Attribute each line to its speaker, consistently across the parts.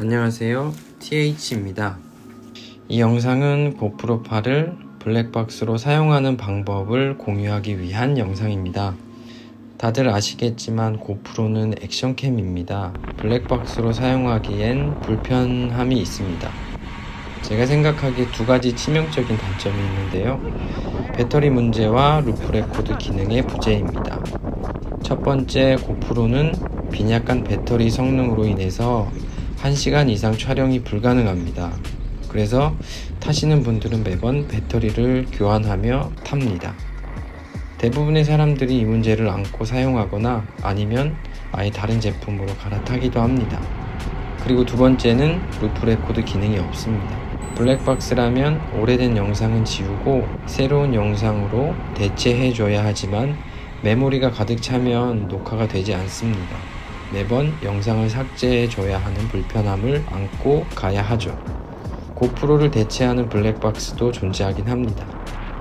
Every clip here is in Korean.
Speaker 1: 안녕하세요. TH입니다. 이 영상은 고프로 8을 블랙박스로 사용하는 방법을 공유하기 위한 영상입니다. 다들 아시겠지만 고프로는 액션캠입니다. 블랙박스로 사용하기엔 불편함이 있습니다. 제가 생각하기에 두 가지 치명적인 단점이 있는데요. 배터리 문제와 루프 레코드 기능의 부재입니다. 첫 번째, 고프로는 빈약한 배터리 성능으로 인해서 1시간 이상 촬영이 불가능합니다. 그래서 타시는 분들은 매번 배터리를 교환하며 탑니다. 대부분의 사람들이 이 문제를 안고 사용하거나 아니면 아예 다른 제품으로 갈아타기도 합니다. 그리고 두 번째는 루프 레코드 기능이 없습니다. 블랙박스라면 오래된 영상은 지우고 새로운 영상으로 대체해줘야 하지만 메모리가 가득 차면 녹화가 되지 않습니다. 매번 영상을 삭제해줘야 하는 불편함을 안고 가야 하죠. 고프로를 대체하는 블랙박스도 존재하긴 합니다.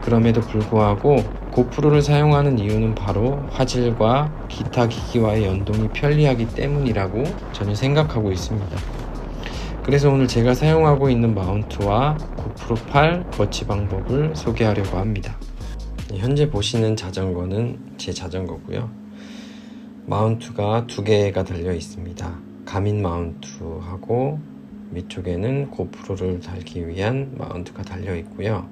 Speaker 1: 그럼에도 불구하고 고프로를 사용하는 이유는 바로 화질과 기타 기기와의 연동이 편리하기 때문이라고 저는 생각하고 있습니다. 그래서 오늘 제가 사용하고 있는 마운트와 고프로 8 거치 방법을 소개하려고 합니다. 현재 보시는 자전거는 제 자전거고요. 마운트가 두 개가 달려 있습니다. 가민 마운트하고 위쪽에는 고프로를 달기 위한 마운트가 달려 있고요.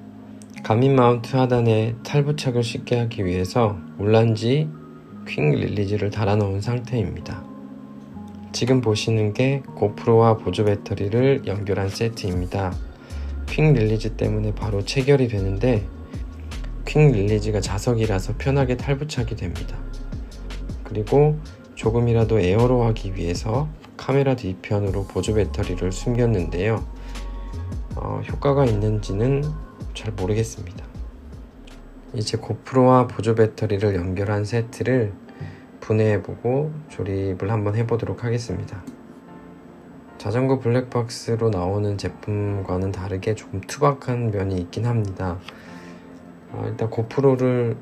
Speaker 1: 가민 마운트 하단에 탈부착을 쉽게 하기 위해서 올란지 퀵 릴리즈를 달아 놓은 상태입니다. 지금 보시는 게 고프로와 보조 배터리를 연결한 세트입니다. 퀵 릴리즈 때문에 바로 체결이 되는데 퀵 릴리즈가 자석이라서 편하게 탈부착이 됩니다. 그리고 조금이라도 에어로 하기 위해서 카메라 뒤편으로 보조 배터리를 숨겼는데요. 어, 효과가 있는지는 잘 모르겠습니다. 이제 고프로와 보조 배터리를 연결한 세트를 분해해보고 조립을 한번 해보도록 하겠습니다. 자전거 블랙박스로 나오는 제품과는 다르게 조금 투박한 면이 있긴 합니다. 어, 일단 고프로를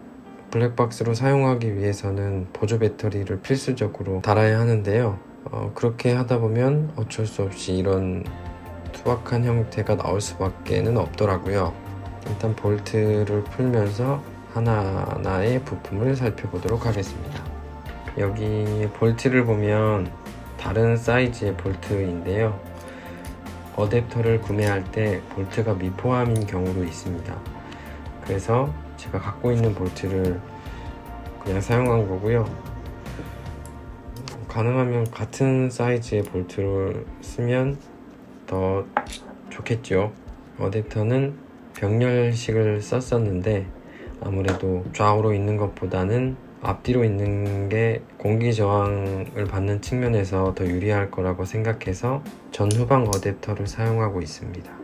Speaker 1: 블랙박스로 사용하기 위해서는 보조 배터리를 필수적으로 달아야 하는데요. 어, 그렇게 하다 보면 어쩔 수 없이 이런 투박한 형태가 나올 수밖에는 없더라고요. 일단 볼트를 풀면서 하나하나의 부품을 살펴보도록 하겠습니다. 여기 볼트를 보면 다른 사이즈의 볼트인데요. 어댑터를 구매할 때 볼트가 미포함인 경우도 있습니다. 그래서 제가 갖고 있는 볼트를 그냥 사용한 거고요. 가능하면 같은 사이즈의 볼트를 쓰면 더 좋겠죠. 어댑터는 병렬식을 썼었는데 아무래도 좌우로 있는 것보다는 앞뒤로 있는 게 공기 저항을 받는 측면에서 더 유리할 거라고 생각해서 전후방 어댑터를 사용하고 있습니다.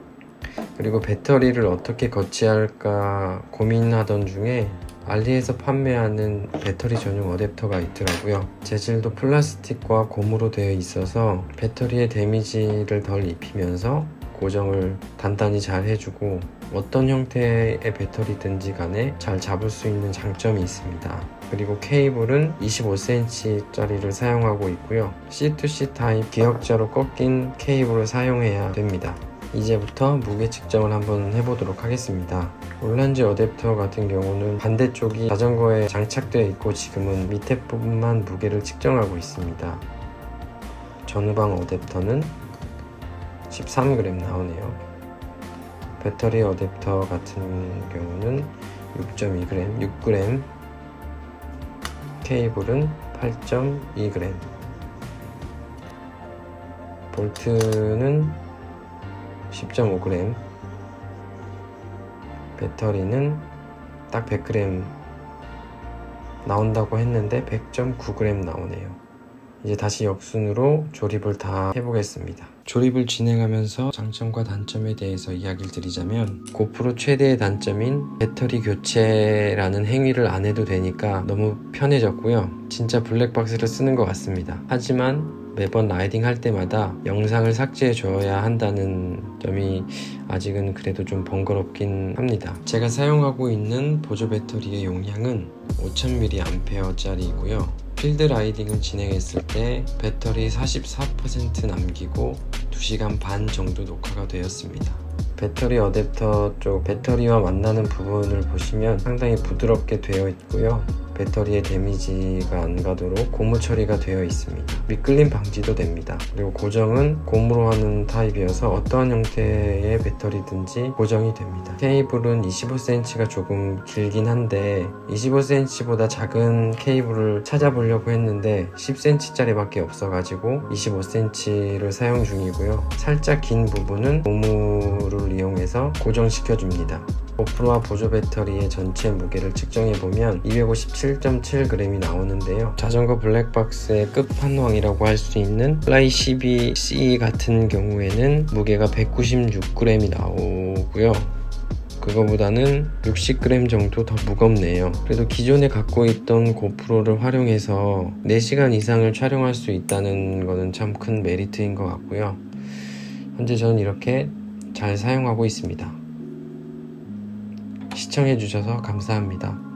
Speaker 1: 그리고 배터리를 어떻게 거치할까 고민하던 중에 알리에서 판매하는 배터리 전용 어댑터가 있더라고요. 재질도 플라스틱과 고무로 되어 있어서 배터리에 데미지를 덜 입히면서 고정을 단단히 잘 해주고 어떤 형태의 배터리든지 간에 잘 잡을 수 있는 장점이 있습니다. 그리고 케이블은 25cm짜리를 사용하고 있고요. C2C 타입 기역자로 꺾인 케이블을 사용해야 됩니다. 이제부터 무게 측정을 한번 해보도록 하겠습니다. 올란지 어댑터 같은 경우는 반대쪽이 자전거에 장착되어 있고 지금은 밑에 부분만 무게를 측정하고 있습니다. 전후방 어댑터는 13g 나오네요. 배터리 어댑터 같은 경우는 6.2g, 6g, 케이블은 8.2g, 볼트는 10.5g, 배터리는 딱 100g 나온다고 했는데 100.9g 나오네요. 이제 다시 역순으로 조립을 다 해보겠습니다. 조립을 진행하면서 장점과 단점에 대해서 이야기를 드리자면 고프로 최대의 단점인 배터리 교체라는 행위를 안 해도 되니까 너무 편해졌고요. 진짜 블랙박스를 쓰는 것 같습니다. 하지만 매번 라이딩 할 때마다 영상을 삭제해 줘야 한다는 점이 아직은 그래도 좀 번거롭긴 합니다. 제가 사용하고 있는 보조 배터리의 용량은 5000mAh짜리이고요. 필드 라이딩을 진행했을 때 배터리 44% 남기고 2시간 반 정도 녹화가 되었습니다. 배터리 어댑터 쪽 배터리와 만나는 부분을 보시면 상당히 부드럽게 되어 있고요. 배터리에 데미지가 안 가도록 고무 처리가 되어 있습니다. 미끌림 방지도 됩니다. 그리고 고정은 고무로 하는 타입이어서 어떠한 형태의 배터리든지 고정이 됩니다. 케이블은 25cm가 조금 길긴 한데 25cm보다 작은 케이블을 찾아보려고 했는데 10cm짜리밖에 없어가지고 25cm를 사용 중이고요. 살짝 긴 부분은 고무를 이용해서 고정시켜줍니다. 고프로와 보조 배터리의 전체 무게를 측정해보면 257.7g이 나오는데요. 자전거 블랙박스의 끝판왕이라고 할 수 있는 플라이 12C 같은 경우에는 무게가 196g이 나오고요. 그거보다는 60g 정도 더 무겁네요. 그래도 기존에 갖고 있던 고프로를 활용해서 4시간 이상을 촬영할 수 있다는 거는 참큰 메리트인 것 같고요. 현재 저는 이렇게 잘 사용하고 있습니다. 시청해주셔서 감사합니다.